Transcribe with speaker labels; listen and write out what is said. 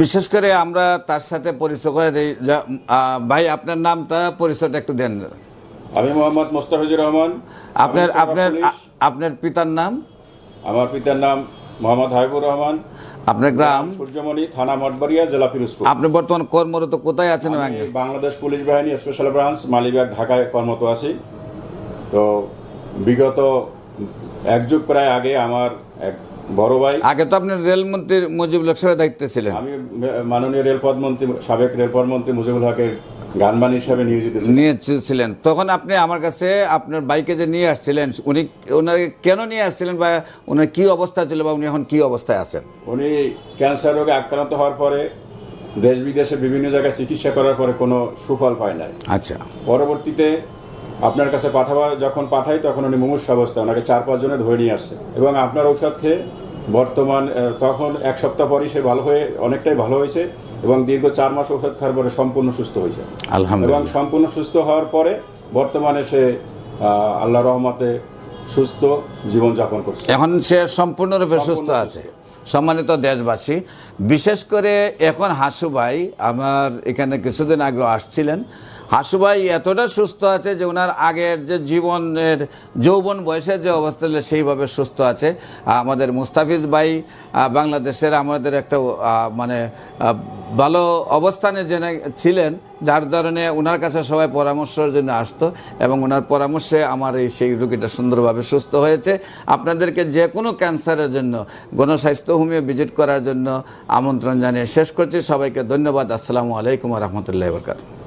Speaker 1: বিশেষ করে আমরা তার সাথে পরিচয় করে দিই। ভাই আপনার নামটা পরিচয়টা একটু দেন।
Speaker 2: আমি মোহাম্মদ মোস্তাফিজুর রহমান
Speaker 1: আপনার আপনার আপনার পিতার নাম?
Speaker 2: আমার পিতার নাম মোহাম্মদ হাবিবুর রহমান।
Speaker 1: আপনার গ্রাম?
Speaker 2: সূর্যমণি থানা মঠবাড়িয়া জেলা পিরোজপুর।
Speaker 1: আপনি বর্তমান কর্মরত কোথায় আছেন
Speaker 2: বাংলাদেশ পুলিশ বাহিনী স্পেশাল ব্রাঞ্চ মালিবাগ ঢাকায় কর্মরত আছি। তো বিগত এক যুগ প্রায় আগে আমার এক বড় ভাই।
Speaker 1: আগে তো আপনি রেলমন্ত্রী মুজিবুল হক সাহেবের দায়িত্বে ছিলেন।
Speaker 2: আমি মাননীয় রেলপথ মন্ত্রী সাবেক রেলপথ মন্ত্রী মুজিবুল হকের গানবান হিসাবে নিয়োজিত
Speaker 1: নিয়েছিলেন তখন আপনি আমার কাছে আপনার বাইকে যে নিয়ে আসছিলেন উনি ওনাকে কেন নিয়ে আসছিলেন বা ওনার কি অবস্থা ছিল বা উনি এখন কি অবস্থায় আছেন?
Speaker 2: উনি ক্যান্সার রোগে আক্রান্ত হওয়ার পরে দেশ বিদেশে বিভিন্ন জায়গায় চিকিৎসা করার পরে কোনো সুফল পায় নাই।
Speaker 1: আচ্ছা।
Speaker 2: পরবর্তীতে আপনার কাছে পাঠাবা যখন পাঠাই তখন উনি মুমূর্ষ অবস্থা ওনাকে চার পাঁচজনে ধরে নিয়ে আসছে। এবং আপনার ঔষধ খেয়ে বর্তমান তখন এক সপ্তাহ পরই সে ভালো হয়ে অনেকটাই ভালো হয়েছে এবং দীর্ঘ চার মাস ওষুধ খাওয়ার পরে সম্পূর্ণ সুস্থ হয়েছে। এবং সম্পূর্ণ সুস্থ হওয়ার পরে বর্তমানে সে আল্লাহ রহমতে সুস্থ জীবনযাপন করছে।
Speaker 1: এখন সে সম্পূর্ণরূপে সুস্থ আছে। সম্মানিত দেশবাসী বিশেষ করে এখন হাসু ভাই আমার এখানে কিছুদিন আগে আসছিলেন। হাসু ভাই এতটা সুস্থ আছে যে ওনার আগের যে জীবনের যৌবন বয়সের যে অবস্থা ছিল সেইভাবে সুস্থ আছে। আমাদের মুস্তাফিজ ভাই বাংলাদেশের আমাদের একটা মানে ভালো অবস্থানে জেনে ছিলেন। যার কারণে ওনার কাছে সবাই পরামর্শের জন্য আসতো এবং ওনার পরামর্শে আমার এই সেই রোগীটা সুন্দরভাবে সুস্থ হয়েছে। আপনাদেরকে যে কোনো ক্যান্সারের জন্য গণস্বাস্থ্য হোমিও ভিজিট করার জন্য আমন্ত্রণ জানিয়ে শেষ করছি। সবাইকে ধন্যবাদ। আসসালামু আলাইকুম রহমতুল্লাহ বরকাত